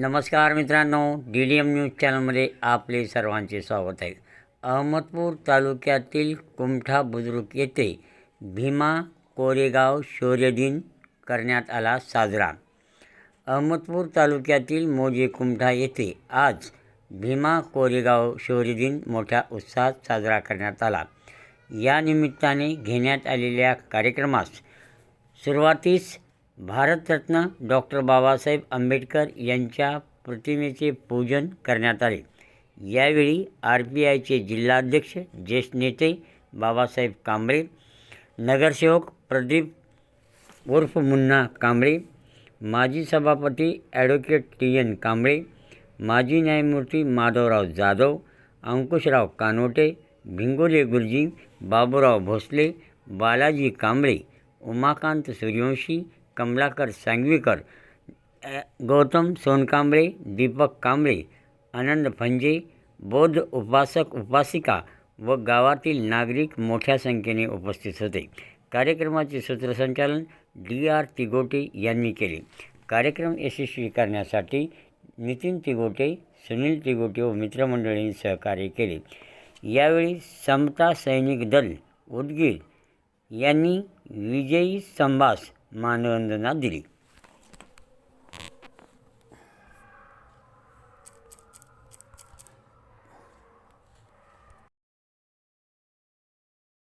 नमस्कार मित्रांनो D D M news चॅनलमध्ये आपले सर्वांचे स्वागत आहे. अहमदपूर तालुक्यातील कुमठा बुद्रुक येथे भीमा कोरेगाव शौर्य दिन करण्यात आला साजरा. अहमदपूर तालुक्यातील मोजे कुमठा येथे आज भीमा कोरेगाव शौर्य दिन मोठ्या उत्साहात साजरा करण्यात आला. या निमित्ताने घेण्यात आलेल्या कार्यक्रमास सुरुवातीस भारतरत्न डॉक्टर बाबासाहेब आंबेडकर यांच्या प्रतिमेचे पूजन करण्यात आले. यावेळी आर पी आयचे जिल्हाध्यक्ष ज्येष्ठ नेते बाबासाहेब कांबळे नगरसेवक प्रदीप उर्फ मुन्ना कांबळे माजी सभापती ॲडव्होकेट टी एन कांबळे माजी न्यायमूर्ती माधवराव जाधव अंकुशराव कानोटे भिंगोले गुरुजी बाबूराव भोसले बालाजी कांबळे उमाकांत सूर्यवंशी कमलाकर सांगवीकर गौतम सोनकांबळे दीपक कांबळे आनंद फंजे बौद्ध उपासक उपासिका व गावातील नागरिक मोठ्या संख्येने उपस्थित होते. कार्यक्रमाचे सूत्रसंचालन डी आर तिगोटे यांनी केले. कार्यक्रम यशस्वी करण्यासाठी नितीन तिगोटे सुनील तिगोटे व मित्रमंडळींनी सहकार्य केले. यावेळी समता सैनिक दल उदगीर यांनी विजयी संभास मानवंदना दिली.